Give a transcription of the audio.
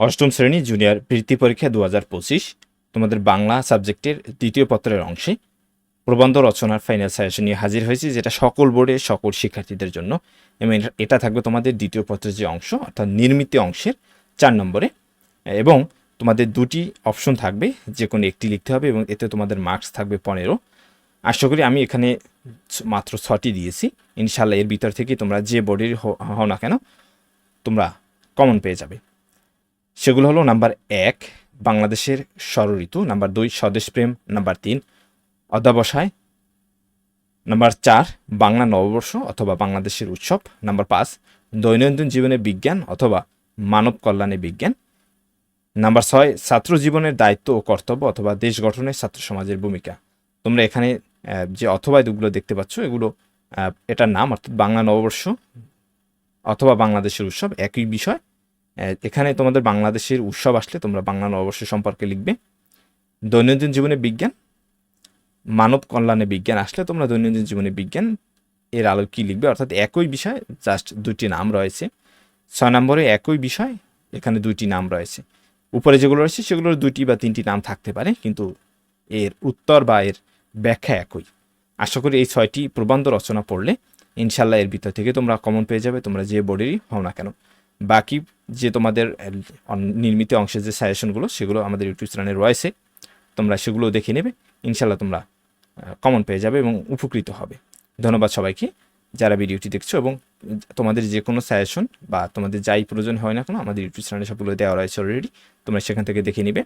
অষ্টম শ্রেণি জুনিয়র বৃত্তি পরীক্ষা দু হাজার পঁচিশ, তোমাদের বাংলা সাবজেক্টের দ্বিতীয় পত্রের অংশে প্রবন্ধ রচনার ফাইনাল সাজেশন নিয়ে হাজির হয়েছি, যেটা সকল বোর্ডে সকল শিক্ষার্থীদের জন্য। এবং এটা- থাকবে তোমাদের দ্বিতীয় পত্রের যে অংশ, অর্থাৎ নির্মিত অংশের চার নম্বরে। এবং তোমাদের দুটি অপশন থাকবে, যে কোনো একটি লিখতে হবে, এবং এতে তোমাদের মার্কস থাকবে পনেরো। আশা করি আমি এখানে মাত্র ছটি দিয়েছি। ইনশাল্লাহ এর ভিতর থেকে তোমরা যে বোর্ডের হও না কেন, তোমরা কমন পেয়ে যাবে। সেগুলো হলো নাম্বার এক, বাংলাদেশের ষড়ঋতু নাম্বার দুই স্বদেশপ্রেম নাম্বার তিন, অধ্যাবসায়, নাম্বার চার, বাংলা নববর্ষ অথবা বাংলাদেশের উৎসব, নাম্বার পাঁচ, দৈনন্দিন জীবনে বিজ্ঞান অথবা মানব কল্যাণে বিজ্ঞান, নাম্বার ছয়, ছাত্র জীবনের দায়িত্ব ও কর্তব্য অথবা দেশ গঠনে ছাত্র সমাজের ভূমিকা। তোমরা এখানে যে অথবা দুগুলো দেখতে পাচ্ছ, এগুলো এটার নাম অর্থাৎ বাংলা নববর্ষ অথবা বাংলাদেশের উৎসব একই বিষয়। এখানে তোমাদের বাংলাদেশের উৎসব আসলে তোমরা বাংলা নববর্ষ সম্পর্কে লিখবে। দৈনন্দিন জীবনে বিজ্ঞান, মানব কল্যাণে বিজ্ঞান আসলে তোমরা দৈনন্দিন জীবনে বিজ্ঞান এর আলো কি লিখবে? অর্থাৎ একই বিষয় জাস্ট দুটি নাম রয়েছে। ছয় নম্বরে একই বিষয়, এখানে দুইটি নাম রয়েছে। উপরে যেগুলো রয়েছে সেগুলোর দুইটি বা তিনটি নাম থাকতে পারে, কিন্তু এর উত্তর বা এর ব্যাখ্যা একই। আশা করি এই ছয়টি প্রবন্ধ রচনা পড়লে ইনশাল্লাহ এর ভিতর থেকে তোমরা কমন পেয়ে যাবে, তোমরা যে বোর্ডেরই হও না কেন। বাকি যে তোমাদের নির্মিত অংশের যে সাজেশনগুলো সেগুলো আমাদের ইউটিউব চ্যানেলে রয়েছে। তোমরা সেগুলো দেখে নেবে। ইনশাল্লাহ তোমরা কমন পেয়ে যাবে এবং উপকৃত হবে। ধন্যবাদ সবাইকে। যারা ভিডিওটি দেখছ এবং তোমাদের যে কোনো সাজেশন বা তোমাদের যাই প্রয়োজন হয় না কেন, আমাদের ইউটিউব চ্যানেলে সবগুলো দেওয়া রয়েছে অলরেডি তোমরা সেখান থেকে দেখে নিবে।